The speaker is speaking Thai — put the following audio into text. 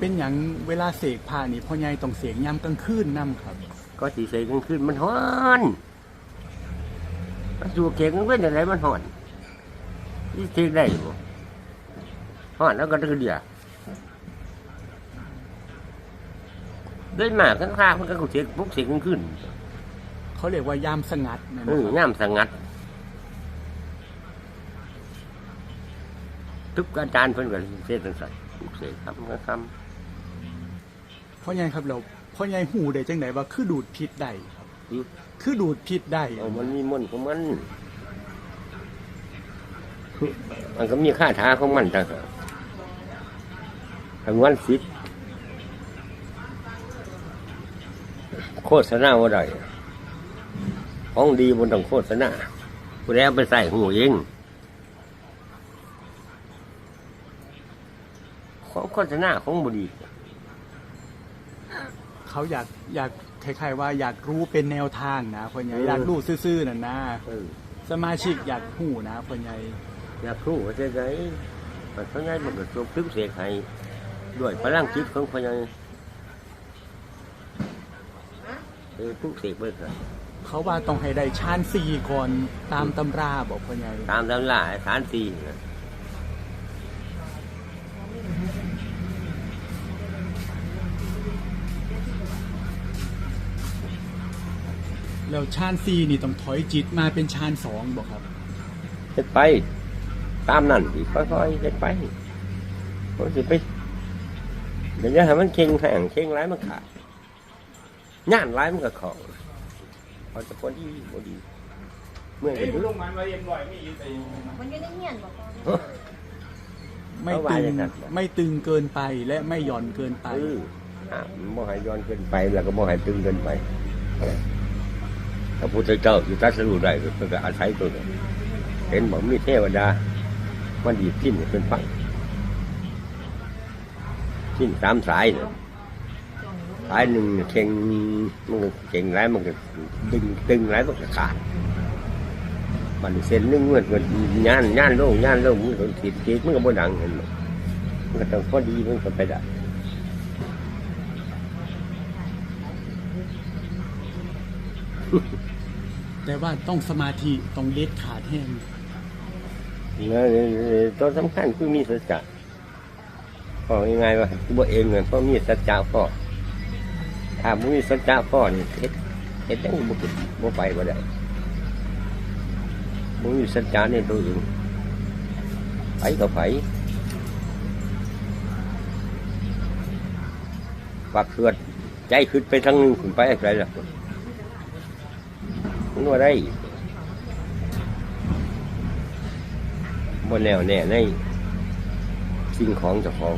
เป็นอย่างเวลาเสกผ่านี่พ่อใหญ่ต้องเสียงยามกลางคืนนํครับ ก็สีเสกกลางคืนมันฮ้อนมันสูบเสกกลางคืนอะไรมันฮ้อนที่เสกได้บ่ฮ้อนแล้วก็ดื้อเดียวได้มากข้างๆมันก็เสกปุ๊กเสกกลางคืนเขาเรียกว่ายามสงัดนะเออครับน้ำสงัด ทุกอาจารย์เพิ่นก็เสกจังซั่นปุ๊กเสกคำก็ค พ่อใหญ่ครับเราพ่อใหญ่หูได้จังไดว่าคือดูดพิษได้ครับำอืมคือดูดพิษได้เอามันมีมนต์ของมัน มันก็มีค่าท้าของมันต่างหากทั้งวันสิทธิ์โฆษณาว่าได้ของดีบนต้องโฆษณาผู้ใดเอาไปใส่หูเองของโฆษณาของบดี เขาอยากอยากคล้ายๆว่าอยากรู้เป็นแนวทางนะพ่อใหญ่เออออยากรู้ซื่อๆน่ะนะเออสมาชิกอยากหูนะพ่อใหญ่อยากรู้ว่าจะไงมันพระยายมันก็ทรงทึกเสกให้ด้วยพลังจิตของพระยายเออทุกเสกเบิกเลยเขาว่าต้องให้ได้ชานสี่ก่อนตามตำราบอกพ่อใหญ่ตามตำราฐานสี่นะ แล้วชานสี่นี่ต้องถอยจิตมาเป็นชานสองบอกครับเฮ็ดไป ตามนั่นสิค่อยๆเฮ็ดไปคนสิไปเดี๋ยวจะให้มันเข่งแห่งเข่งร้ายมันขาดย่านร้ายมันก็ของเขาจะพอดีพอดีเมื่อกันดูมันอยู่ในเงียนบอกว่าไม่เขาว่าตึงอย่างนั้นไม่ตึงเกินไปและไม่หย่อนเกินไป เอออะมันบ่ให้ย้อนเกินไปแล้วก็บ่ให้ตึงเกินไป พระพุทธเจ้าอยู่ตรัสรู้ได้ก็ก็อาศัยตัวนี้เห็นบอกมีเทวดา มันดีดทิ้นเป็นฟังทิ้นสามสายเนี่ยสายหนึ่งเนี่ยเข่งมันก็เข่งไรมันก็ดึงดึงไรมันก็ขาดมันเส้นหนึงมันก็ย่านย่านโลงย่านโลงมันก็ติดติดมันก็บ่ดังเห็นบ่มันก็ต้องพอดีมันก็ไปได้ แต่ว่าต้องสมาธิต้องเด็ดขาดแห้งแล้วตัวสำคัญคือมีสัจจะพ่อยังไงวะคือบ่เองเลยพ่อมีสัจจะพ่อถ้าบ่มีสัจจะพ่อนี่เฮ็ดเฮ็ดจังบ่ขึ้นบ่ไปบ่ได้บ่มีสัจจะในตัวเองไปก็ไปปักเสือดใจขึ้นไปทางนึงขึ้นไปอะไรล่ะ มันว่าได้บนแนวแน่ในสิ่งของเจ้าของ